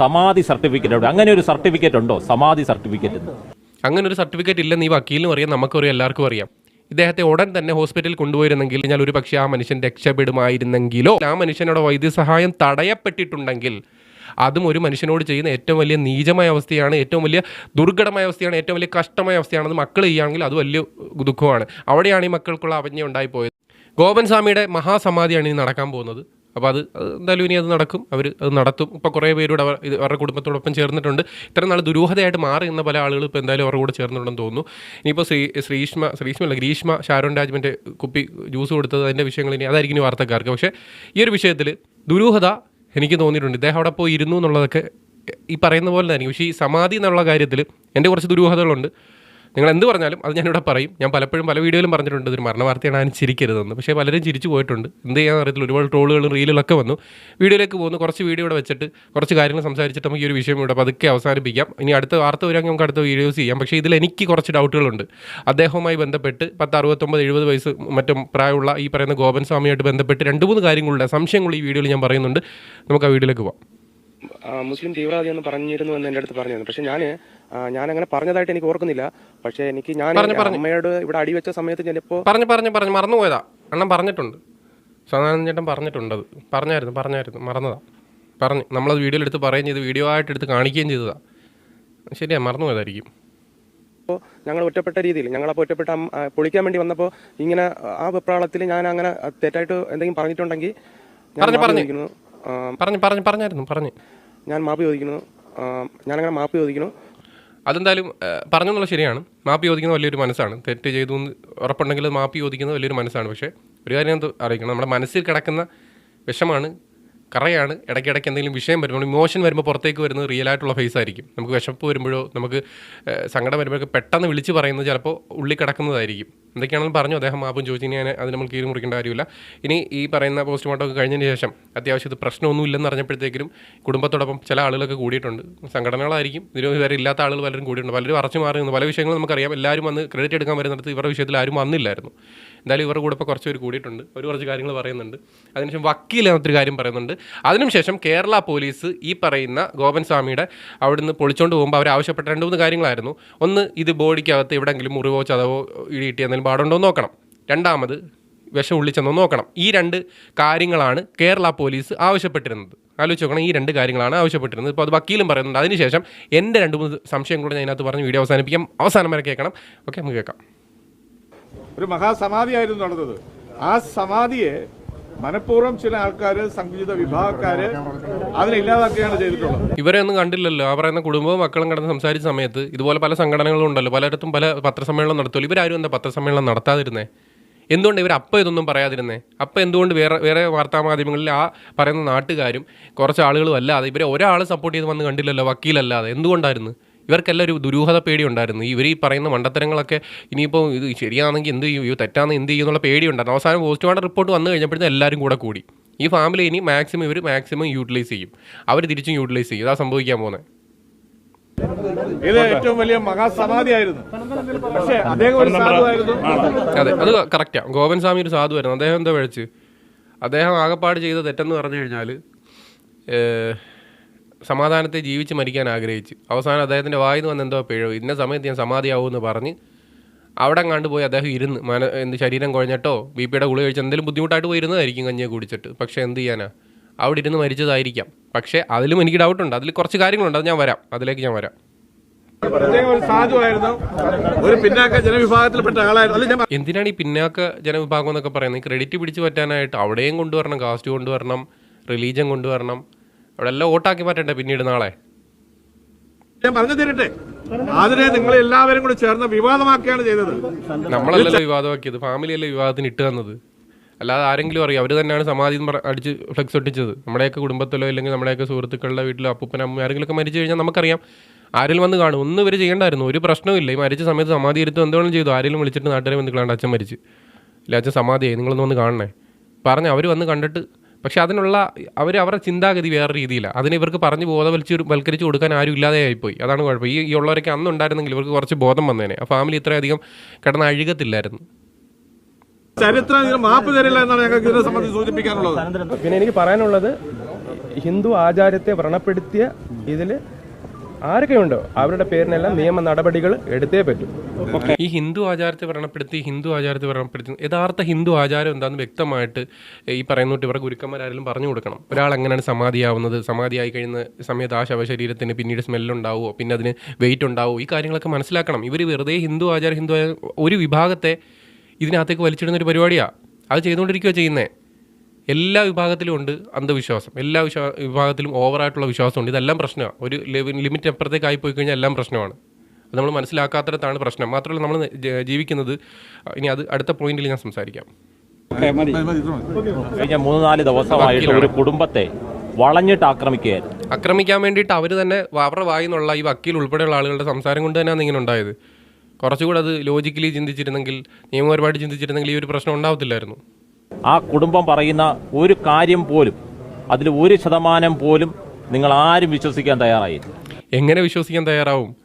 സമാധി സർട്ടിഫിക്കറ്റ് ഉണ്ട് അങ്ങനെ ഒരു സർട്ടിഫിക്കറ്റ് ഉണ്ടോ? സമാധി സർട്ടിഫിക്കറ്റ് അങ്ങനെ ഒരു സർട്ടിഫിക്കറ്റ് ഇല്ലെന്ന് ഈ വക്കീലിനും അറിയാം നമുക്കും അറിയാം എല്ലാവർക്കും അറിയാം. ഇദ്ദേഹത്തെ ഉടൻ തന്നെ ഹോസ്പിറ്റലിൽ കൊണ്ടുപോയിരുന്നെങ്കിൽ ഞാൻ ഒരു പക്ഷേ ആ മനുഷ്യൻ രക്ഷപ്പെടുമായിരുന്നെങ്കിലോ ആ മനുഷ്യനോട് വൈദ്യസഹായം തടയപ്പെട്ടിട്ടുണ്ടെങ്കിൽ അതും ഒരു മനുഷ്യനോട് ചെയ്യുന്ന ഏറ്റവും വലിയ നീചമായ അവസ്ഥയാണ് ഏറ്റവും വലിയ ദുർഘടമായ അവസ്ഥയാണ് ഏറ്റവും വലിയ കഷ്ടമായ അവസ്ഥയാണ് അത് മക്കൾ ചെയ്യുകയാണെങ്കിൽ അത് വലിയ ദുഃഖമാണ്. അവിടെയാണ് ഈ മക്കൾക്കുള്ള അവജ്ഞ ഉണ്ടായിപ്പോയത്. ഗോപൻ സ്വാമിയുടെ മഹാസമാധിയാണ് ഇനി നടക്കാൻ പോകുന്നത്. അപ്പോൾ അത് എന്തായാലും ഇനി അത് നടക്കും. അവർ അത് നടത്തും. ഇപ്പോൾ കുറേ പേരോട് അവർ ഇത് അവരുടെ കുടുംബത്തോടൊപ്പം ചേർന്നിട്ടുണ്ട്. ഇത്ര നാൾ ദുരൂഹതയായിട്ട് മാറി നിന്ന പല ആളുകൾ ഇപ്പോൾ എന്തായാലും അവരുടെ കൂടെ ചേർന്നിട്ടുണ്ടെന്ന് തോന്നുന്നു. ഇനിയിപ്പോൾ ശ്രീ ശ്രീഷ്മ ശ്രീഷ്മ അല്ല ഗ്രീഷ്മ ഷാരോൺ രാജ്മന്റെ കുപ്പി ജ്യൂസ് കൊടുത്തത് അതിന്റെ വിഷയങ്ങൾ ഇനി അതായിരിക്കും ഇനി വാർത്തക്കാർക്ക്. പക്ഷേ ഈ ഒരു വിഷയത്തിൽ ദുരൂഹത എനിക്ക് തോന്നിയിട്ടുണ്ട്. ഇദ്ദേഹം അവിടെ പോയി ഇരുന്നു എന്നുള്ളതൊക്കെ ഈ പറയുന്ന പോലെ തന്നെ പക്ഷേ ഈ സമാധി എന്നുള്ള കാര്യത്തിൽ എന്റെ കുറച്ച് ദുരൂഹതകളുണ്ട്. നിങ്ങൾ എന്ത് പറഞ്ഞാലും അത് ഞാനിവിടെ പറയും. ഞാൻ പലപ്പോഴും പല വീഡിയോയിലും പറഞ്ഞിട്ടുണ്ട് ഇതൊരു മരണ വാർത്തയാണ് ആരും ചിരിക്കരുതെന്ന്. പക്ഷേ പലരും ചിരിച്ചു പോയിട്ടുണ്ട്. എന്ത് ചെയ്യാൻ അറിയത്തില്ല. ഒരുപാട് ട്രോളുകളും റീലുകളൊക്കെ വന്നു. വീഡിയോയിലേക്ക് പോകുന്നു. കുറച്ച് വീഡിയോ ഇവിടെ വെച്ചിട്ട് കുറച്ച് കാര്യങ്ങൾ സംസാരിച്ചിട്ട് നമുക്ക് ഈ ഒരു വിഷയം ഇവിടെ പതുക്കെ അവസാനിപ്പിക്കാം. ഇനി അടുത്ത വാർത്ത വരാമെങ്കിൽ നമുക്ക് അടുത്ത വീഡിയോസ് ചെയ്യാം. പക്ഷേ ഇതിൽ എനിക്ക് കുറച്ച് ഡൗട്ടുകളുണ്ട്. അദ്ദേഹവുമായി ബന്ധപ്പെട്ട് പത്ത് അറുപത്തൊമ്പത് എഴുപത് വയസ്സ് മറ്റും പ്രായമുള്ള ഈ പറയുന്ന ഗോപൻ സ്വാമിയായിട്ട് ബന്ധപ്പെട്ട് രണ്ട് മൂന്ന് കാര്യങ്ങളുടെ സംശയങ്ങൾ ഈ വീഡിയോയിൽ ഞാൻ പറയുന്നുണ്ട്. നമുക്ക് ആ വീഡിയോയിലേക്ക് പോവാം. മുസ്ലിം തീവ്രവാദി എന്ന് പറഞ്ഞിരുന്നു എന്ന് എന്റെ അടുത്ത് പറഞ്ഞിരുന്നു. പക്ഷേ ഞാൻ ഞാൻ അങ്ങനെ പറഞ്ഞതായിട്ട് എനിക്ക് ഓർക്കുന്നില്ല. പക്ഷേ എനിക്ക് ഞാൻ. അമ്മയോട് ഇവിടെ അടിവെച്ച സമയത്ത് ചിലപ്പോൾ പറഞ്ഞു പറഞ്ഞു പറഞ്ഞു. മറന്നുപോയതാ. അണ്ണൻ പറഞ്ഞിട്ടുണ്ട്. സദാനന്ദ ചേട്ടൻ പറഞ്ഞിട്ടുണ്ടത്. പറഞ്ഞായിരുന്നു പറഞ്ഞായിരുന്നു. മറന്നതാ. പറഞ്ഞു. നമ്മളത് വീഡിയോയിൽ എടുത്ത് പറയുകയും ചെയ്ത് വീഡിയോ ആയിട്ട് എടുത്ത് കാണിക്കുകയും ചെയ്തതാ. ശരിയാ മറന്നുപോയതായിരിക്കും. ഞങ്ങൾ ഒറ്റപ്പെട്ട രീതിയിൽ ഞങ്ങളപ്പോൾ ഒറ്റപ്പെട്ട പൊളിക്കാൻ വേണ്ടി വന്നപ്പോൾ ഇങ്ങനെ ആ വെപ്രാളത്തിൽ ഞാൻ അങ്ങനെ തെറ്റായിട്ട് എന്തെങ്കിലും പറഞ്ഞിട്ടുണ്ടെങ്കിൽ പറഞ്ഞു, പറഞ്ഞു. പറഞ്ഞു പറഞ്ഞു പറഞ്ഞായിരുന്നു പറഞ്ഞു. ഞാൻ മാപ്പ് ചോദിക്കുന്നു. ഞാനങ്ങനെ മാപ്പ് ചോദിക്കുന്നു. അതെന്തായാലും പറഞ്ഞെന്നുള്ള ശരിയാണ്. മാപ്പ് ചോദിക്കുന്ന വലിയൊരു മനസ്സാണ്. തെറ്റ് ചെയ്തു എന്ന് ഉറപ്പുണ്ടെങ്കിൽ മാപ്പ് ചോദിക്കുന്നത് വലിയൊരു മനസ്സാണ്. പക്ഷേ ഒരു കാര്യം ഞാൻ അറിയിക്കണം. നമ്മുടെ മനസ്സിൽ കിടക്കുന്ന വിഷമാണ് കറയാണ് ഇടയ്ക്കിടയ്ക്ക് എന്തെങ്കിലും വിഷയം വരുമ്പോൾ ഇമോഷൻ വരുമ്പോൾ പുറത്തേക്ക് വരുന്നത് റിയൽ ആയിട്ടുള്ള ഫേസ് ആയിരിക്കും. നമുക്ക് വിശപ്പ് വരുമ്പോഴോ നമുക്ക് സങ്കടം വരുമ്പോഴൊക്കെ പെട്ടെന്ന് വിളിച്ച് പറയുന്നത് ചിലപ്പോൾ ഉള്ളിൽ കിടക്കുന്നതായിരിക്കും. എന്തൊക്കെയാണെന്ന് പറഞ്ഞു. അദ്ദേഹം മാപ്പും ചോദിച്ചു. ഇനി ഞാൻ അത് നമ്മൾ കീറി മുറിക്കേണ്ട കാര്യമില്ല. ഇനി ഈ പറയുന്ന പോസ്റ്റ്മോർട്ടം ഒക്കെ കഴിഞ്ഞതിന് ശേഷം അത്യാവശ്യം ഇത് പ്രശ്നമൊന്നും ഇല്ലെന്ന് അറിഞ്ഞപ്പോഴത്തേക്കും കുടുംബത്തോടൊപ്പം ചില ആളുകളൊക്കെ കൂടിയിട്ടുണ്ട്. സംഘടനകളായിരിക്കും. ഇതിന് വരെ ഇല്ലാത്ത ആളുകൾ പലരും കൂടിയിട്ടുണ്ട്. പലരും അറച്ചു മാറി പല വിഷയങ്ങളും നമുക്കറിയാം. എല്ലാവരും വന്ന് ക്രെഡിറ്റ് എടുക്കാൻ വരുന്നിടത്ത് ഇവരുടെ വിഷയത്തിൽ ആരും വന്നില്ലായിരുന്നു. എന്തായാലും ഇവരുടെ കൂടെ ഇപ്പോൾ കുറച്ച് പേര് കൂടിയിട്ടുണ്ട്. അവർ കുറച്ച് കാര്യങ്ങൾ പറയുന്നുണ്ട്. അതിനുശേഷം വക്കീൽ എന്നൊരു കാര്യം പറയുന്നുണ്ട്. അതിനുശേഷം കേരള പോലീസ് ഈ പറയുന്ന ഗോപൻ സ്വാമിയുടെ അവിടുന്ന് പൊളിച്ചുകൊണ്ട് പോകുമ്പോൾ അവർ ആവശ്യപ്പെട്ട രണ്ട് മൂന്ന് കാര്യങ്ങളായിരുന്നു. ഒന്ന് ഇത് ബോഡിക്കകത്ത് എവിടെയെങ്കിലും മുറിവോ ചതവോ ഇടിയിട്ടി പാടുണ്ടോ നോക്കണം. രണ്ടാമത് വിഷം ഉള്ളിച്ചെന്നോ നോക്കണം. ഈ രണ്ട് കാര്യങ്ങളാണ് കേരള പോലീസ് ആവശ്യപ്പെട്ടിരുന്നത്. ആലോചിച്ച് നോക്കണം ഈ രണ്ട് കാര്യങ്ങളാണ് ആവശ്യപ്പെട്ടിരുന്നത്. ഇപ്പോൾ അത് വക്കീലും പറയുന്നുണ്ട്. അതിനുശേഷം എന്റെ രണ്ട് മൂന്ന് സംശയം കൂടെ ഞാൻ ഇതിനകത്ത് പറഞ്ഞ് വീഡിയോ അവസാനിപ്പിക്കാം. അവസാനം വരെ കേൾക്കണം. ഓക്കെ നമുക്ക് കേൾക്കാം. ഒരു മഹാസമാധിയായിരുന്നു നടന്നത്. ആ സമാധിയെ മനഃപൂർവം ചില ആൾക്കാർ സംഗീത വിഭാഗക്കാര് അതിനെ ഇല്ലാതാക്കുകയാണ് ചെയ്തിട്ടുള്ളത്. ഇവരെ ഒന്നും കണ്ടില്ലല്ലോ. ആ പറയുന്ന കുടുംബവും മക്കളും കടന്ന് സംസാരിച്ച സമയത്ത് ഇതുപോലെ പല സംഘടനകളും ഉണ്ടല്ലോ. പലയിടത്തും പല പത്രസമ്മേളനം നടത്തുമല്ലോ. ഇവരാരും എന്താ പത്രസമ്മേളനം നടത്താതിരുന്നേ? എന്തുകൊണ്ട് ഇവർ അപ്പം ഇതൊന്നും പറയാതിരുന്നേ? അപ്പം എന്തുകൊണ്ട് വേറെ വേറെ വാർത്താമാധ്യമങ്ങളിൽ ആ പറയുന്ന നാട്ടുകാരും കുറച്ച് ആളുകളും അല്ലാതെ ഇവരെ ഒരാൾ സപ്പോർട്ട് ചെയ്ത് വന്ന് കണ്ടില്ലല്ലോ വക്കീലല്ലാതെ. എന്തുകൊണ്ടായിരുന്നു? ഇവർക്കെല്ലാം ഒരു ദുരൂഹത പേടി ഉണ്ടായിരുന്നു ഇവർ ഈ പറയുന്ന മണ്ടത്തരങ്ങളൊക്കെ ഇനിയിപ്പോൾ ഇത് ശരിയാണെങ്കിൽ എന്ത് ചെയ്യും? ഇത് തെറ്റാന്ന് എന്ത് ചെയ്യും എന്നുള്ള പേടി ഉണ്ടായിരുന്നു അവസാനം പോസ്റ്റ്മോർട്ടം റിപ്പോർട്ട് വന്നു കഴിഞ്ഞപ്പോഴത്തേക്കും എല്ലാവരും കൂടെ കൂടി. ഈ ഫാമിലി ഇനി മാക്സിമം ഇവർ മാക്സിമം യൂട്ടിലൈസ് ചെയ്യും. അവർ തിരിച്ചും യൂട്ടിലൈസ് ചെയ്യും. അതാ സംഭവിക്കാൻ പോകുന്നത് ഇത് ഏറ്റവും വലിയ മഹാസമാധിയായിരുന്നു. പക്ഷേ അദ്ദേഹം ഒരു സാധുവായിരുന്നു. അതെ അത് കറക്റ്റാണ് ഗോപൻ സ്വാമി ഒരു സാധുവായിരുന്നു. അദ്ദേഹം എന്താ വിളിച്ച് അദ്ദേഹം ആകപ്പാട് ചെയ്ത തെറ്റെന്ന് പറഞ്ഞു കഴിഞ്ഞാൽ സമാധാനത്തെ ജീവിച്ച് മരിക്കാൻ ആഗ്രഹിച്ച്. അവസാനം അദ്ദേഹത്തിന്റെ വായിന്ന് വന്ന് എന്തോ പിഴവ്. ഇന്ന സമയത്ത് ഞാൻ സമാധിയാവുമെന്ന് പറഞ്ഞ് അവിടെ കണ്ടു പോയി അദ്ദേഹം ഇരുന്ന്. മന എന്ത് ശരീരം കുഴഞ്ഞിട്ടോ ബി പിയുടെ ഗുളി കഴിച്ച് എന്തെങ്കിലും ബുദ്ധിമുട്ടായിട്ട് പോയി ഇരുന്നതായിരിക്കും കഞ്ഞിയെ കുടിച്ചിട്ട്. പക്ഷേ എന്ത് ചെയ്യാനാ? അവിടെ ഇരുന്ന് മരിച്ചതായിരിക്കാം. പക്ഷേ അതിലും എനിക്ക് ഡൗട്ടുണ്ട്. അതിൽ കുറച്ച് കാര്യങ്ങളുണ്ട്. അത് ഞാൻ വരാം. അതിലേക്ക് ഞാൻ വരാം. ഒരു പിന്നാക്ക ജനവിഭാഗത്തിൽപ്പെട്ട ആളായിരുന്നു. എന്തിനാണ് ഈ പിന്നാക്ക ജനവിഭാഗം എന്നൊക്കെ പറയുന്നത്? ക്രെഡിറ്റ് പിടിച്ചു പറ്റാനായിട്ട് അവിടെയും കൊണ്ടുവരണം കാസ്റ്റ് കൊണ്ടുവരണം റിലീജിയൻ കൊണ്ടുവരണം. അവിടെ എല്ലാം വോട്ടാക്കി മാറ്റണ്ടേ പിന്നീട് നാളെ? ഞാൻ പറഞ്ഞു തരട്ടെ. അതിനെ നിങ്ങൾ എല്ലാവരും കൂടി ചേർന്ന് വിവാദമാക്കിയാണ് ചെയ്തത്. നമ്മളല്ലല്ലോ വിവാദമാക്കിയത്. ഫാമിലിയല്ലേ വിവാദത്തിന് ഇട്ട് തന്നത്. അല്ലാതെ ആരെങ്കിലും അറിയാം? അവർ തന്നെയാണ് സമാധി അടിച്ച് ഫ്ലെക്സ് ഒട്ടിച്ചത്. നമ്മുടെയൊക്കെ കുടുംബത്തിലോ അല്ലെങ്കിൽ നമ്മുടെയൊക്കെ സുഹൃത്തുക്കളുടെ വീട്ടിലോ അപ്പൂപ്പൻ അമ്മ ആരെങ്കിലുമൊക്കെ മരിച്ചു കഴിഞ്ഞാൽ നമുക്കറിയാം ആരെങ്കിലും വന്ന് കാണും. ഒന്നും ഇവർ ചെയ്യേണ്ടായിരുന്നു. ഒരു പ്രശ്നമില്ല ഈ മരിച്ച സമയത്ത് സമാധി ഇരുത്തും എന്തുകൊണ്ടും ചെയ്തു? ആരെങ്കിലും വിളിച്ചിട്ട് നാട്ടുകാരെ ബന്ധുക്കളാണ്ട് അച്ഛൻ മരിച്ച്. ഇല്ല അച്ഛൻ സമാധിയായി. നിങ്ങളൊന്ന് വന്ന് കാണണേ. പറഞ്ഞ് അവർ വന്ന് കണ്ടിട്ട് പക്ഷെ അതിനുള്ള അവർ അവരുടെ ചിന്താഗതി വേറെ രീതിയിലാണ് അതിന് ഇവർക്ക് പറഞ്ഞ് ബോധവൽച്ച് വൽക്കരിച്ച് കൊടുക്കാൻ ആരും ഇല്ലാതെ ആയിപ്പോയി. അതാണ് കുഴപ്പം. ഈ ഈ ഉള്ളവരൊക്കെ അന്ന് ഉണ്ടായിരുന്നെങ്കിൽ ഇവർക്ക് കുറച്ച് ബോധം വന്നേനെ. ആ ഫാമിലി ഇത്രയധികം കിടന്ന് അഴുകത്തില്ലായിരുന്നു. ചരിത്രം മാപ്പ് തരില്ല എന്നാണ് ഞങ്ങൾക്ക് ഇതിനെ സംബന്ധിച്ച് സൂചിപ്പിക്കാനുള്ളത്. പിന്നെ എനിക്ക് പറയാനുള്ളത് ഹിന്ദു ആചാരത്തെ വ്രണപ്പെടുത്തിയ ഇതിൽ ആരൊക്കെയുണ്ടോ അവരുടെ പേരിനെല്ലാം നിയമ നടപടികൾ എടുത്തേ പറ്റൂ. ഈ ഹിന്ദു ആചാരത്തെ വ്രണപ്പെടുത്തി ഹിന്ദു ആചാരത്തെ വ്രണപ്പെടുത്തി യഥാർത്ഥ ഹിന്ദു ആചാരം എന്താണെന്ന് വ്യക്തമായിട്ട് ഈ പറയുന്നോട്ട് ഇവരുടെ ഗുരുക്കന്മാരായാലും പറഞ്ഞു കൊടുക്കണം. ഒരാൾ എങ്ങനെയാണ് സമാധിയാവുന്നത്? സമാധിയായി കഴിയുന്ന സമയത്ത് ആ ശവശരീരത്തിന് പിന്നീട് സ്മെല്ലുണ്ടാവുമോ പിന്നെ അതിന് വെയിറ്റ് ഉണ്ടാവുമോ ഈ കാര്യങ്ങളൊക്കെ മനസ്സിലാക്കണം. ഇവർ വെറുതെ ഹിന്ദു ആചാരം ഹിന്ദു ഒരു വിഭാഗത്തെ ഇതിനകത്തേക്ക് വലിച്ചിടുന്ന ഒരു പരിപാടിയാണ് അത് ചെയ്തുകൊണ്ടിരിക്കുകയോ ചെയ്യുന്നത് എല്ലാ വിഭാഗത്തിലും ഉണ്ട് അന്ധവിശ്വാസം. എല്ലാ വിശ്വാ വിഭാഗത്തിലും ഓവറായിട്ടുള്ള വിശ്വാസമുണ്ട്. ഇതെല്ലാം പ്രശ്നമാണ് ഒരു ലിമിറ്റ് അപ്പുറത്തേക്ക് ആയി പോയി കഴിഞ്ഞാൽ എല്ലാം പ്രശ്നമാണ് അത് നമ്മൾ മനസ്സിലാക്കാത്തടത്താണ് പ്രശ്നം. മാത്രമല്ല നമ്മൾ ജീവിക്കുന്നത്. ഇനി അത് അടുത്ത പോയിന്റിൽ ഞാൻ സംസാരിക്കാം. കഴിഞ്ഞ മൂന്ന് നാല് ദിവസമായിട്ട് ഒരു കുടുംബത്തെ വളഞ്ഞിട്ട് ആക്രമിക്കുകയായിരുന്നു. ആക്രമിക്കാൻ വേണ്ടിയിട്ട് അവർ തന്നെ അവരുടെ വായിന്നുള്ള ഈ വക്കീൽ ഉൾപ്പെടെയുള്ള ആളുകളുടെ സംസാരം കൊണ്ട് തന്നെയാണ് ഇങ്ങനെ ഉണ്ടായത്. കുറച്ചുകൂടെ അത് ലോജിക്കലി ചിന്തിച്ചിരുന്നെങ്കിൽ നിയമപരമായിട്ട് ചിന്തിച്ചിരുന്നെങ്കിൽ ഈ ഒരു പ്രശ്നം ഉണ്ടാവത്തില്ലായിരുന്നു. ആ കുടുംബം പറയുന്ന ഒരു കാര്യം പോലും അതിൽ ഒരു ശതമാനം പോലും നിങ്ങൾ ആരും വിശ്വസിക്കാൻ തയ്യാറായില്ല. എങ്ങനെ വിശ്വസിക്കാൻ തയ്യാറാവും?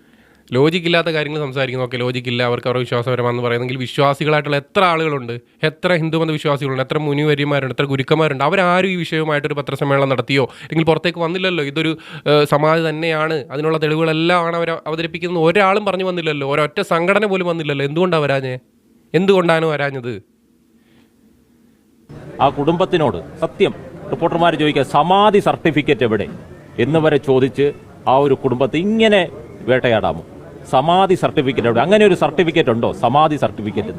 ലോജിക്ക് ഇല്ലാത്ത കാര്യങ്ങൾ സംസാരിക്കുന്നു. ഓക്കെ ലോജിക്കില്ല അവർക്ക് അവരുടെ വിശ്വാസപരമാണെന്ന് പറയുന്നെങ്കിൽ വിശ്വാസികളായിട്ടുള്ള എത്ര ആളുകളുണ്ട്? എത്ര ഹിന്ദുമത വിശ്വാസികളുണ്ട്? എത്ര മുനിവര്യന്മാരുണ്ട്? എത്ര ഗുരുക്കന്മാരുണ്ട്? അവരാരും ഈ വിഷയവുമായിട്ടൊരു പത്രസമ്മേളനം നടത്തിയോ? അല്ലെങ്കിൽ പുറത്തേക്ക് വന്നില്ലല്ലോ. ഇതൊരു സമാധി തന്നെയാണ്. അതിനുള്ള തെളിവുകളെല്ലാം ആണ് അവർ അവതരിപ്പിക്കുന്നത്. ഒരാളും പറഞ്ഞു വന്നില്ലല്ലോ. ഒരൊറ്റ സംഘടന പോലും വന്നില്ലല്ലോ. എന്തുകൊണ്ടാണ് വരാഞ്ഞേ? എന്തുകൊണ്ടാണ് വരാഞ്ഞത്? ആ കുടുംബത്തിനോട് സത്യം റിപ്പോർട്ടർമാർ ചോദിക്കുക സമാധി സർട്ടിഫിക്കറ്റ് എവിടെ? എന്ന് വരെ ചോദിച്ച് ആ ഒരു കുടുംബത്തെ ഇങ്ങനെ വേട്ടയാടാമോ? സമാധി സർട്ടിഫിക്കറ്റ് എവിടെ? അങ്ങനെ ഒരു സർട്ടിഫിക്കറ്റ് ഉണ്ടോ? സമാധി സർട്ടിഫിക്കറ്റ്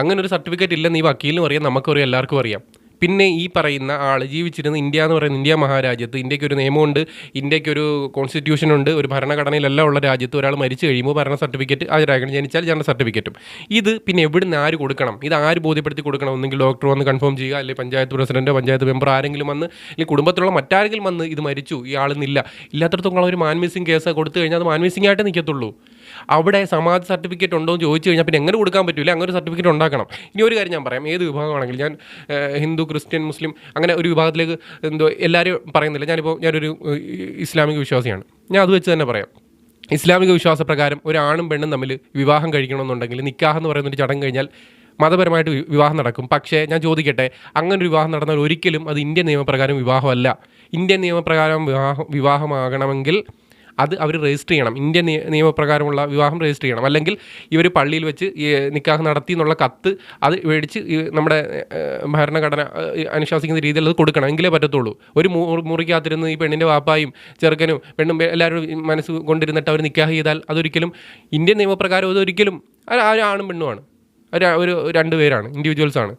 അങ്ങനെ ഒരു സർട്ടിഫിക്കറ്റ് ഇല്ലെന്ന് ഈ വക്കീലിനും അറിയാം നമുക്കറിയാം എല്ലാവർക്കും അറിയാം. പിന്നെ ഈ പറയുന്ന ആൾ ജീവിച്ചിരുന്ന ഇന്ത്യ എന്ന് പറയുന്ന ഇന്ത്യ മഹാരാജ്യത്ത് ഇന്ത്യയ്ക്ക് ഒരു നിയമമുണ്ട് ഇന്ത്യയ്ക്ക് ഒരു കോൺസ്റ്റിറ്റ്യൂഷൻ ഉണ്ട് ഒരു ഭരണഘടനയിലെല്ലാം ഉള്ള രാജ്യത്ത് ഒരാൾ മരിച്ചു കഴിയുമ്പോൾ ഭരണ സർട്ടിഫിക്കറ്റ് ഹാജരാക്കണം ജനിച്ചാൽ ജനന സർട്ടിഫിക്കറ്റും. ഇത് പിന്നെ എവിടുന്ന് ആര് കൊടുക്കണം? ഇത് ആര് ബോധ്യപ്പെടുത്തി കൊടുക്കണം? ഒന്നെങ്കിൽ ഡോക്ടർ വന്ന് കൺഫേം ചെയ്യുക അല്ലെങ്കിൽ പഞ്ചായത്ത് പ്രസിഡന്റോ പഞ്ചായത്ത് മെമ്പർ ആരെങ്കിലും വന്ന് അല്ലെങ്കിൽ കുടുംബത്തിലുള്ള മറ്റാരെങ്കിലും വന്ന് ഇത് മരിച്ചു ഈ ആളിന്നില്ല ഇല്ലാത്തടത്തോളം ഒരു മാൻമിസിംഗ് കേസ് കൊടുത്തു കഴിഞ്ഞാൽ അത് മാൻമിസിംഗ് ആയിട്ട് നിൽക്കത്തുള്ളൂ അവിടെ സമാധി സർട്ടിഫിക്കറ്റ് ഉണ്ടോ എന്ന് ചോദിച്ചു കഴിഞ്ഞാൽ പിന്നെ എങ്ങനെ കൊടുക്കാൻ പറ്റില്ല അങ്ങനെ ഒരു സർട്ടിഫിക്കറ്റ് ഉണ്ടാക്കണം. ഇനി ഒരു കാര്യം ഞാൻ പറയാം. ഏത് വിഭാഗമാണെങ്കിലും ഞാൻ ഹിന്ദു ക്രിസ്ത്യൻ മുസ്ലിം അങ്ങനെ ഒരു വിഭാഗത്തിലേക്ക് എന്തോ എല്ലാവരും പറയുന്നില്ല. ഞാനിപ്പോൾ ഞാനൊരു ഇസ്ലാമിക വിശ്വാസിയാണ്. ഞാൻ അത് വെച്ച് തന്നെ പറയാം. ഇസ്ലാമിക വിശ്വാസപ്രകാരം ഒരാണും പെണ്ണും തമ്മിൽ വിവാഹം കഴിക്കണമെന്നുണ്ടെങ്കിൽ നിക്കാഹ് എന്ന് പറയുന്ന ഒരു ചടങ്ങ് കഴിഞ്ഞാൽ മതപരമായിട്ട് വിവാഹം നടക്കും. പക്ഷേ ഞാൻ ചോദിക്കട്ടെ അങ്ങനെ ഒരു വിവാഹം നടന്നാൽ ഒരിക്കലും അത് ഇന്ത്യൻ നിയമപ്രകാരം വിവാഹമല്ല. ഇന്ത്യൻ നിയമപ്രകാരം വിവാഹം വിവാഹമാകണമെങ്കിൽ അത് അവർ രജിസ്റ്റർ ചെയ്യണം. ഇന്ത്യൻ നിയമപ്രകാരമുള്ള വിവാഹം രജിസ്റ്റർ ചെയ്യണം. അല്ലെങ്കിൽ ഇവർ പള്ളിയിൽ വെച്ച് നിക്കാഹ് നടത്തി എന്നുള്ള കത്ത് അത് മേടിച്ച് നമ്മുടെ ഭരണഘടന അനുശാസിക്കുന്ന രീതിയിൽ അത് കൊടുക്കണം. എങ്കിലേ പറ്റത്തുള്ളൂ. ഒരു മുറിക്കാത്തിരുന്ന് ഈ പെണ്ണിന്റെ വാപ്പായും ചെറുക്കനും പെണ്ണും എല്ലാവരും മനസ്സ് കൊണ്ടിരുന്നിട്ട് അവർ നിക്കാഹ് ചെയ്താൽ അതൊരിക്കലും ഇന്ത്യൻ നിയമപ്രകാരം അതൊരിക്കലും ആരും ആണും പെണ്ണുമാണ് ഒരു ഒരു രണ്ട് പേരാണ് ഇൻഡിവിജ്വൽസാണ്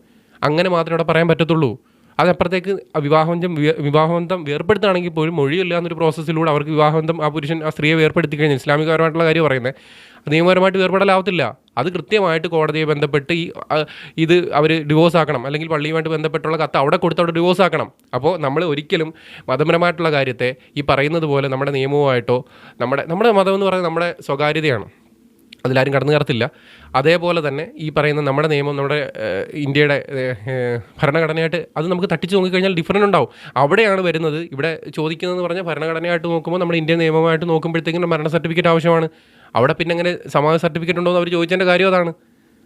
അങ്ങനെ മാത്രമേ അവിടെ പറയാൻ പറ്റത്തുള്ളൂ. അതപ്പുറത്തേക്ക് വിവാഹബന്ധം വിവാഹബന്ധം വേർപ്പെടുത്തുകയാണെങ്കിൽ പോലും മൊഴിയില്ല എന്നൊരു പ്രോസസ്സിലൂടെ അവർക്ക് വിവാഹബന്ധം ആ പുരുഷൻ ആ സ്ത്രീയെ വേർപ്പെടുത്തി കഴിഞ്ഞാൽ ഇസ്ലാമികപരമായിട്ടുള്ള കാര്യം പറയുന്നത്. നിയമപരമായിട്ട് വേർപെടലാവത്തില്ല. അത് കൃത്യമായിട്ട് കോടതിയെ ബന്ധപ്പെട്ട് ഈ ഇത് അവർ ഡിവോഴ്സ് ആക്കണം. അല്ലെങ്കിൽ പള്ളിയുമായിട്ട് ബന്ധപ്പെട്ടുള്ള കത്ത് അവിടെ കൊടുത്ത് അവിടെ ഡിവോഴ്സ് ആക്കണം. അപ്പോൾ നമ്മൾ ഒരിക്കലും മതപരമായിട്ടുള്ള കാര്യത്തെ ഈ പറയുന്നത് പോലെ നമ്മുടെ നിയമവുമായിട്ടോ നമ്മുടെ നമ്മുടെ മതം എന്ന് പറയുന്നത് നമ്മുടെ സ്വകാര്യതയാണ്. അതിലാരും കടന്നു കയറത്തില്ല. അതേപോലെ തന്നെ ഈ പറയുന്ന നമ്മുടെ നിയമം നമ്മുടെ ഇന്ത്യയുടെ ഭരണഘടനയായിട്ട് അത് നമുക്ക് തട്ടിച്ച് നോക്കിക്കഴിഞ്ഞാൽ ഡിഫറന്റ് ഉണ്ടാവും. അവിടെയാണ് വരുന്നത്. ഇവിടെ ചോദിക്കുന്നതെന്ന് പറഞ്ഞാൽ ഭരണഘടനയായിട്ട് നോക്കുമ്പോൾ നമ്മുടെ ഇന്ത്യൻ നിയമമായിട്ട് നോക്കുമ്പോഴത്തേക്കും മരണ സർട്ടിഫിക്കറ്റ് ആവശ്യമാണ്. അവിടെ പിന്നെ അങ്ങനെ സമാധി സർട്ടിഫിക്കറ്റ് ഉണ്ടോ എന്ന് അവർ ചോദിച്ചതിന്റെ കാര്യം അതാണ്.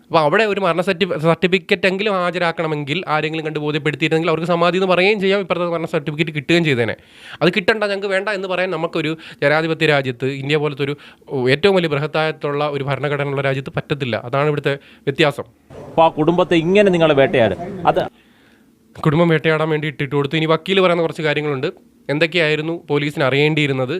അപ്പോൾ അവിടെ ഒരു മരണ സർട്ടിഫി സർട്ടിഫിക്കറ്റ് എങ്കിലും ഹാജരാക്കണമെങ്കിൽ ആരെങ്കിലും കണ്ട് ബോധ്യപ്പെടുത്തിയിരുന്നെങ്കിൽ അവർക്ക് സമാധി എന്ന് പറയുകയും ചെയ്യാം ഇപ്പോഴത്തെ മരണ സർട്ടിഫിക്കറ്റ് കിട്ടുകയും ചെയ്തേനെ. അത് കിട്ടണ്ട ഞങ്ങൾക്ക് വേണ്ട എന്ന് പറയാൻ നമുക്കൊരു ജനാധിപത്യ രാജ്യത്ത് ഇന്ത്യ പോലത്തെ ഒരു ഏറ്റവും വലിയ ബൃഹത്തായിട്ടുള്ള ഒരു ഭരണഘടനയുള്ള രാജ്യത്ത് പറ്റത്തില്ല. അതാണ് ഇവിടുത്തെ വ്യത്യാസം. അപ്പോൾ ആ കുടുംബത്തെ ഇങ്ങനെ നിങ്ങൾ വേട്ടയാട്. അത് കുടുംബം വേട്ടയാടാൻ വേണ്ടി ഇട്ടിട്ട് കൊടുത്തു. ഇനി വക്കീൽ പറയുന്ന കുറച്ച് കാര്യങ്ങളുണ്ട്. എന്തൊക്കെയായിരുന്നു പോലീസിന് അറിയേണ്ടിയിരുന്നത്?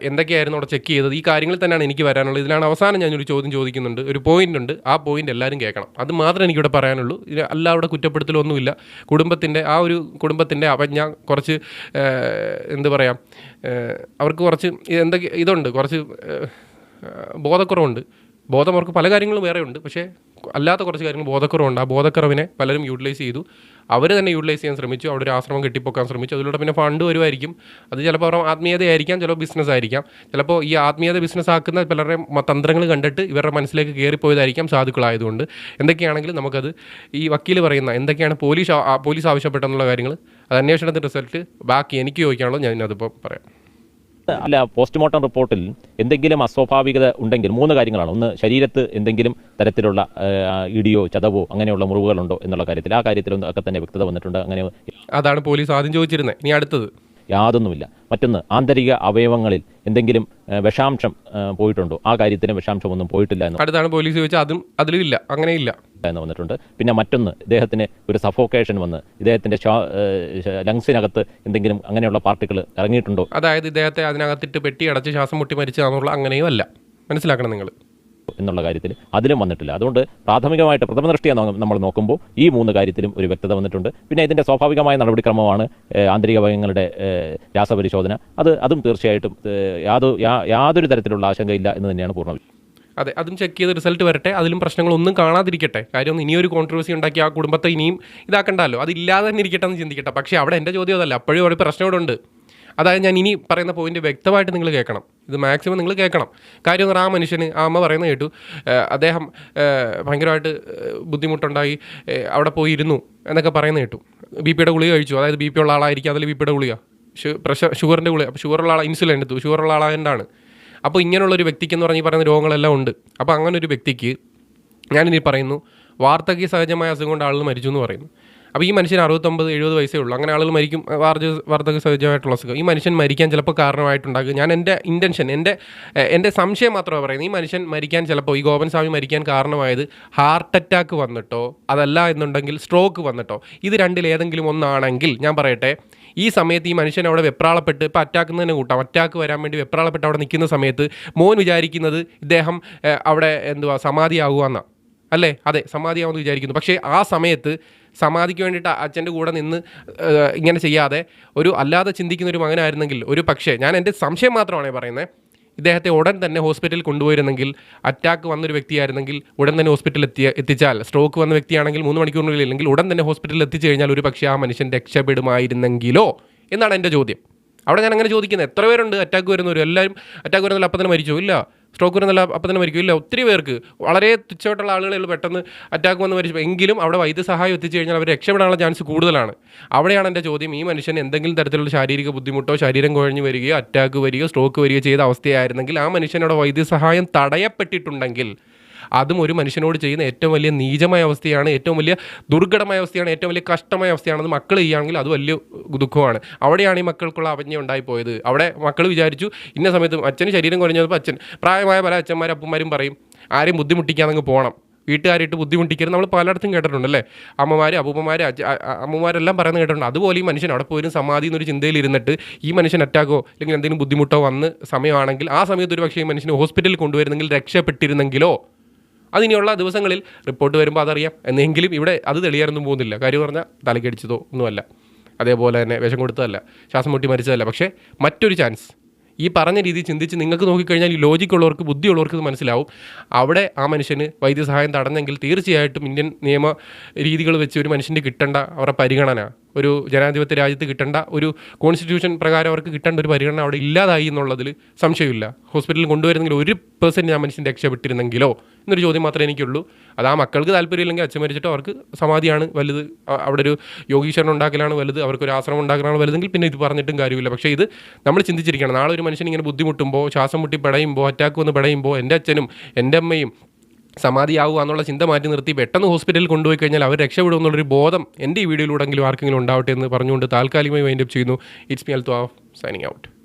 എന്തൊക്കെയായിരുന്നു അവിടെ ചെക്ക് ചെയ്തത്? ഈ കാര്യങ്ങളിൽ തന്നെയാണ് എനിക്ക് വരാനുള്ളത്. ഇതിലാണ് അവസാനം ഞാനൊരു ചോദ്യം ചോദിക്കുന്നുണ്ട്. ഒരു പോയിന്റ് ഉണ്ട്. ആ പോയിന്റ് എല്ലാവരും കേൾക്കണം. അത് മാത്രമേ എനിക്കിവിടെ പറയാനുള്ളൂ. ഇത് അല്ലാവിടെ കുറ്റപ്പെടുത്തലൊന്നുമില്ല. കുടുംബത്തിന്റെ ആ ഒരു കുടുംബത്തിന്റെ അവജ്ഞ കുറച്ച് എന്ത് പറയാം അവർക്ക് കുറച്ച് എന്തൊക്കെ ഇതുണ്ട്. കുറച്ച് ബോധക്കുറവുണ്ട്. ബോധം അവർക്ക് പല കാര്യങ്ങളും വേറെ ഉണ്ട് പക്ഷേ അല്ലാത്ത കുറച്ച് കാര്യങ്ങൾ ബോധക്കുറവുണ്ട്. ആ ബോധക്കുറവിനെ പലരും യൂട്ടിലൈസ് ചെയ്തു. അവർ തന്നെ യൂട്ടിലൈസ് ചെയ്യാൻ ശ്രമിച്ചു. അവിടെ ഒരു ആശ്രമം കെട്ടിപ്പൊക്കാൻ ശ്രമിച്ചു. അതിലൂടെ പിന്നെ ഫണ്ട് വരുമായിരിക്കും. അത് ചിലപ്പോൾ അവരുടെ ആത്മീയതയായിരിക്കാം ചിലപ്പോൾ ബിസിനസ് ആയിരിക്കാം. ചിലപ്പോൾ ഈ ആത്മീയത ബിസിനസ് ആക്കുന്ന പലരുടെ തന്ത്രങ്ങൾ കണ്ടിട്ട് ഇവരുടെ മനസ്സിലേക്ക് കയറിപ്പോയതായിരിക്കാം സാധുക്കളായതുകൊണ്ട്. എന്തൊക്കെയാണെങ്കിലും നമുക്കത് ഈ വക്കീൽ പറയുന്ന എന്തൊക്കെയാണ് പോലീസ് പോലീസ് ആവശ്യപ്പെട്ടെന്നുള്ള കാര്യങ്ങൾ അത് അന്വേഷണത്തിന്റെ റിസൾട്ട് ബാക്കി എനിക്ക് ചോദിക്കാനുള്ളത് ഞാൻ അതിപ്പോൾ പറയാം. അല്ല പോസ്റ്റ്മോർട്ടം റിപ്പോർട്ടിൽ എന്തെങ്കിലും അസ്വാഭാവികത ഉണ്ടെങ്കിൽ മൂന്ന് കാര്യങ്ങളാണ്. ഒന്ന് ശരീരത്ത് എന്തെങ്കിലും തരത്തിലുള്ള ഇടിയോ ചതവോ അങ്ങനെയുള്ള മുറിവുകളുണ്ടോ എന്നുള്ള കാര്യത്തിൽ. ആ കാര്യത്തിലൊന്നും ഒക്കെ തന്നെ വ്യക്തത വന്നിട്ടുണ്ട്. അങ്ങനെ അതാണ് പോലീസ് ആദ്യം ചോദിച്ചിരുന്നത് ഇനി അടുത്തത്. യാതൊന്നുമില്ല. മറ്റൊന്ന് ആന്തരിക അവയവങ്ങളിൽ എന്തെങ്കിലും വിഷാംശം പോയിട്ടുണ്ടോ? ആ കാര്യത്തിന് വിഷാംശമൊന്നും പോയിട്ടില്ല എന്ന്. അടുത്താണ് പോലീസ് ചോദിച്ചാൽ അതും അതിലും ഇല്ല അങ്ങനെയില്ല. എന്ന് വന്നിട്ടുണ്ട്. പിന്നെ മറ്റൊന്ന് ഇദ്ദേഹത്തിന് ഒരു സഫോക്കേഷൻ വന്ന് ഇദ്ദേഹത്തിന്റെ ശ്വാ- ലങ്സിനകത്ത് എന്തെങ്കിലും അങ്ങനെയുള്ള പാർട്ടികൾ ഇറങ്ങിയിട്ടുണ്ടോ? അതായത് ഇദ്ദേഹത്തെ അതിനകത്തിട്ട് പെട്ടി അടച്ച് ശ്വാസം മുട്ടി മരിച്ചതാണെന്നുള്ള അങ്ങനെയും അല്ല. മനസ്സിലാക്കണം നിങ്ങൾ എന്നുള്ള കാര്യത്തിൽ അതിലും വന്നിട്ടില്ല. അതുകൊണ്ട് പ്രാഥമികമായിട്ട് പ്രഥമ ദൃഷ്ടിയെ നമ്മൾ നോക്കുമ്പോൾ ഈ മൂന്ന് കാര്യത്തിലും ഒരു വ്യക്തത വന്നിട്ടുണ്ട്. പിന്നെ ഇതിന്റെ സ്വാഭാവികമായ നടപടിക്രമമാണ് ആന്തരിക ഭയങ്ങളുടെ രാസപരിശോധന. അത് അതും തീർച്ചയായിട്ടും യാതൊരു തരത്തിലുള്ള ആശങ്കയില്ല എന്ന് തന്നെയാണ് പൂർണ അതെ അതും ചെക്ക് ചെയ്ത് റിസൾട്ട് വരട്ടെ. അതിലും പ്രശ്നങ്ങളൊന്നും കാണാതിരിക്കട്ടെ. കാര്യം ഇനിയൊരു കോൺട്രവേഴ്സി ഉണ്ടാക്കി ആ കുടുംബത്തെ ഇനിയും ഇതാക്കണ്ടല്ലോ. അതില്ലാതെ തന്നെ ഇരിക്കട്ടെ എന്ന് ചിന്തിക്കട്ടെ. പക്ഷേ അവിടെ എന്റെ ചോദ്യം അതല്ല. അപ്പോഴും അവിടെ പ്രശ്നം ഇവിടെ ഉണ്ട് അതായത് ഞാൻ ഇനി പറയുന്ന പോയിന്റ് വ്യക്തമായിട്ട് നിങ്ങൾ കേൾക്കണം. ഇത് മാക്സിമം നിങ്ങൾ കേൾക്കണം. കാര്യം എന്ന് ആ മനുഷ്യന് ആ അമ്മ പറയുന്നത് കേട്ടു. അദ്ദേഹം ഭയങ്കരമായിട്ട് ബുദ്ധിമുട്ടുണ്ടായി. അവിടെ പോയി ഇരുന്നു എന്നൊക്കെ പറയുന്നത് കേട്ടു. ബി പിയുടെ ഗുളിക കഴിച്ചു. അതായത് ബി പി ഉള്ള ആളായിരിക്കും. അതിൽ ബി പിയുടെ ഗുളിക. ഷു പ്രഷർ ഷുഗറിന്റെ ഗുളിക. അപ്പോൾ ഷുഗറുള്ള ആൾ ഇൻസുലിൻ എടുത്തു. ഷുഗറുള്ള ആളായതുകൊണ്ടാണ് അപ്പോൾ ഇങ്ങനെയുള്ള ഒരു വ്യക്തിക്ക് എന്ന് പറഞ്ഞ് പറയുന്ന രോഗങ്ങളെല്ലാം ഉണ്ട്. അപ്പോൾ അങ്ങനെ ഒരു വ്യക്തിക്ക് ഞാനിനി പറയുന്നു വാർദ്ധക്യ സഹജമായ അസുഖം കൊണ്ട് ആളുകൾ മരിച്ചു എന്ന് പറയുന്നു. അപ്പോൾ ഈ മനുഷ്യന് അറുപത്തൊമ്പത് എഴുപത് വയസ്സേ ഉള്ളൂ. അങ്ങനെ ആളുകൾ മരിക്കും വാർജ വാർദ്ധക്യ സഹജമായിട്ടുള്ള അസുഖം. ഈ മനുഷ്യൻ മരിക്കാൻ ചിലപ്പോൾ കാരണമായിട്ടുണ്ടാകും. ഞാൻ എന്റെ ഇന്റൻഷൻ എന്റെ എന്റെ സംശയം മാത്രമേ പറയുന്നത്. ഈ മനുഷ്യൻ മരിക്കാൻ ചിലപ്പോൾ ഈ ഗോപൻ സ്വാമി മരിക്കാൻ കാരണമായത് ഹാർട്ട് അറ്റാക്ക് വന്നിട്ടോ അതല്ല എന്നുണ്ടെങ്കിൽ സ്ട്രോക്ക് വന്നിട്ടോ. ഇത് രണ്ടിൽ ഏതെങ്കിലും ഒന്നാണെങ്കിൽ ഞാൻ പറയട്ടെ ഈ സമയത്ത് ഈ മനുഷ്യൻ അവിടെ വെപ്രാളപ്പെട്ട് ഇപ്പോൾ അറ്റാക്ക് തന്നെ കൂട്ടാം. അറ്റാക്ക് വരാൻ വേണ്ടി വെപ്രാളപ്പെട്ട് അവിടെ നിൽക്കുന്ന സമയത്ത് മോൻ വിചാരിക്കുന്നത് ഇദ്ദേഹം അവിടെ എന്തുവാ സമാധിയാകുക അല്ലേ? അതെ സമാധിയാവുമെന്ന് വിചാരിക്കുന്നു. പക്ഷേ ആ സമയത്ത് സമാധിക്ക് വേണ്ടിയിട്ട് അച്ഛന്റെ കൂടെ നിന്ന് ഇങ്ങനെ ചെയ്യാതെ ഒരു അല്ലാതെ ചിന്തിക്കുന്ന ഒരു മകനായിരുന്നെങ്കിൽ ഒരു പക്ഷേ ഞാൻ എന്റെ സംശയം മാത്രമാണ് പറയുന്നത് ഇദ്ദേഹത്തെ ഉടൻ തന്നെ ഹോസ്പിറ്റലിൽ കൊണ്ടുപോയിരുന്നെങ്കിൽ അറ്റാക്ക് വന്നൊരു വ്യക്തിയായിരുന്നെങ്കിൽ ഉടൻ തന്നെ ഹോസ്പിറ്റലിൽ എത്തിയ എത്തിച്ചാൽ. സ്ട്രോക്ക് വന്ന വ്യക്തിയാണെങ്കിൽ മൂന്ന് മണിക്കൂറിനുള്ളിൽ ഇല്ലെങ്കിൽ ഉടൻ തന്നെ ഹോസ്പിറ്റലിൽ എത്തിച്ചു കഴിഞ്ഞാൽ ഒരു പക്ഷേ ആ മനുഷ്യൻ രക്ഷപ്പെടുമായിരുന്നെങ്കിലോ? എന്നാണ് എന്റെ ചോദ്യം. അവിടെ ഞാൻ അങ്ങനെ ചോദിക്കുന്നത് എത്ര പേരുണ്ട്? അറ്റാക്ക് വരുന്നവരും എല്ലാവരും അറ്റാക്ക് വരുന്നില്ല അപ്പം തന്നെ മരിച്ചു? ഇല്ല. സ്ട്രോക്ക് വരുന്നില്ല അപ്പം തന്നെ മരിക്കും? ഇല്ല. ഒത്തിരി പേർക്ക്. വളരെ തുച്ഛമായിട്ടുള്ള ഉള്ളൂ. പെട്ടെന്ന് അറ്റാക്ക് വന്ന് മരിച്ചു എങ്കിലും അവിടെ വൈദ്യസഹായം എത്തിച്ചു കഴിഞ്ഞാൽ അവർ രക്ഷപ്പെടാനുള്ള ചാൻസ് കൂടുതലാണ്. അവിടെയാണ് എന്റെ ചോദ്യം. ഈ മനുഷ്യൻ എന്തെങ്കിലും തരത്തിലുള്ള ശാരീരിക ബുദ്ധിമുട്ടോ ശരീരം കുഴഞ്ഞു വരികയോ അറ്റാക്ക് വരികയോ സ്ട്രോക്ക് വരികയോ ചെയ്ത അവസ്ഥയായിരുന്നെങ്കിൽ ആ മനുഷ്യനോട് വൈദ്യസഹായം തടയപ്പെട്ടിട്ടുണ്ടെങ്കിൽ അതും ഒരു മനുഷ്യനോട് ചെയ്യുന്ന ഏറ്റവും വലിയ നീചമായ അവസ്ഥയാണ് ഏറ്റവും വലിയ ദുർഘടമായ അവസ്ഥയാണ് ഏറ്റവും വലിയ കഷ്ടമായ അവസ്ഥയാണ് അത് മക്കൾ ചെയ്യുകയാണെങ്കിൽ അത് വലിയ ദുഃഖമാണ്. അവിടെയാണ് ഈ മക്കൾക്കുള്ള അവജ്ഞ ഉണ്ടായിപ്പോയത്. അവിടെ മക്കൾ വിചാരിച്ചു ഇന്ന സമയത്ത് അച്ഛന് ശരീരം കുറഞ്ഞപ്പോൾ അച്ഛൻ പ്രായമായ പല അച്ഛന്മാരും അപ്പന്മാരും പറയും ആരെയും ബുദ്ധിമുട്ടിക്കാതെ പോകണം വീട്ടുകാരായിട്ട് ബുദ്ധിമുട്ടിക്കരുത്. നമ്മൾ പലയിടത്തും കേട്ടിട്ടുണ്ട് അല്ലേ അമ്മമാർ അപ്പൂപ്പമാർ അമ്മമാരെല്ലാം പറയുന്നത് കേട്ടിട്ടുണ്ട്. അതുപോലെ ഈ മനുഷ്യൻ അവിടെ പോയി സമാധി എന്നൊരു ചിന്തയിൽ ഇരുന്നിട്ട് ഈ മനുഷ്യൻ അറ്റാക്കോ അല്ലെങ്കിൽ എന്തെങ്കിലും ബുദ്ധിമുട്ടോ വന്ന് സമയമാണെങ്കിൽ ആ സമയത്ത് ഒരു പക്ഷേ ഈ മനുഷ്യനെ ഹോസ്പിറ്റലിൽ കൊണ്ടുവരുന്നെങ്കിൽ രക്ഷപ്പെട്ടിരുന്നെങ്കിലോ അതിനിയുള്ള ദിവസങ്ങളിൽ റിപ്പോർട്ട് വരുമ്പോൾ അതറിയാം. എന്നെങ്കിലും ഇവിടെ അത് തെളിയാനൊന്നും പോകുന്നില്ല. കാര്യം പറഞ്ഞാൽ തലക്കടിച്ചതോ ഒന്നുമല്ല. അതേപോലെ തന്നെ വിഷം കൊടുത്തതല്ല. ശ്വാസം മുട്ടി മരിച്ചതല്ല. പക്ഷേ മറ്റൊരു ചാൻസ്. ഈ പറഞ്ഞ രീതി ചിന്തിച്ച് നിങ്ങൾക്ക് നോക്കിക്കഴിഞ്ഞാൽ ഈ ലോജിക്കുള്ളവർക്ക് ബുദ്ധിയുള്ളവർക്ക് ഇത് മനസ്സിലാവും. അവിടെ ആ മനുഷ്യന് വൈദ്യസഹായം തടഞ്ഞെങ്കിൽ തീർച്ചയായിട്ടും ഇന്ത്യൻ നിയമ രീതികൾ വെച്ച് ഒരു മനുഷ്യന് കിട്ടേണ്ട അവരുടെ പരിഗണന ഒരു ജനാധിപത്യ രാജ്യത്ത് കിട്ടേണ്ട ഒരു കോൺസ്റ്റിറ്റ്യൂഷൻ പ്രകാരം അവർക്ക് കിട്ടേണ്ട ഒരു പരിഗണന അവിടെ ഇല്ലാതായി എന്നുള്ളതിൽ സംശയമില്ല. ഹോസ്പിറ്റലിൽ കൊണ്ടുവരുന്നെങ്കിൽ ഒരു പേഴ്സന്റ് ആ മനുഷ്യൻ രക്ഷപ്പെട്ടിരുന്നെങ്കിലോ എന്നൊരു ചോദ്യം മാത്രമേ എനിക്കുള്ളൂ. അത് ആ മക്കൾക്ക് താല്പര്യമില്ലെങ്കിൽ അച്ഛൻ മരിച്ചിട്ട് അവർക്ക് സമാധിയാണ് വലുത്. അവിടെ ഒരു യോഗീശ്വരൻ ഉണ്ടാക്കലാണ് വലുത്. അവർക്ക് ഒരു ആശ്രമം ഉണ്ടാക്കലാണ് വലുതെങ്കിൽ പിന്നെ ഇത് പറഞ്ഞിട്ടും കാര്യമില്ല. പക്ഷേ ഇത് നമ്മൾ ചിന്തിച്ചിരിക്കണം. നാളെ ഒരു മനുഷ്യൻ ഇങ്ങനെ ബുദ്ധിമുട്ടുമ്പോൾ ശ്വാസം മുട്ടി പടയുമ്പോൾ അറ്റാക്ക് വന്ന് പടയുമ്പോൾ എന്റെ അച്ഛനും എന്റെ അമ്മയും സമാധിയാവുക എന്നുള്ള ചിന്ത മാറ്റി നിർത്തി പെട്ടെന്ന് ഹോസ്പിറ്റലിൽ കൊണ്ടുപോയി കഴിഞ്ഞാൽ അവർ രക്ഷപ്പെടും എന്നുള്ളൊരു ബോധം എന്റെ ഈ വീഡിയോയിലൂടെങ്കിലും ആർക്കെങ്കിലും ഉണ്ടാവട്ടെ എന്ന് പറഞ്ഞുകൊണ്ട് താൽക്കാലികമായി വൈൻഡപ്പ് ചെയ്യുന്നു. It's me Al Thwaf signing out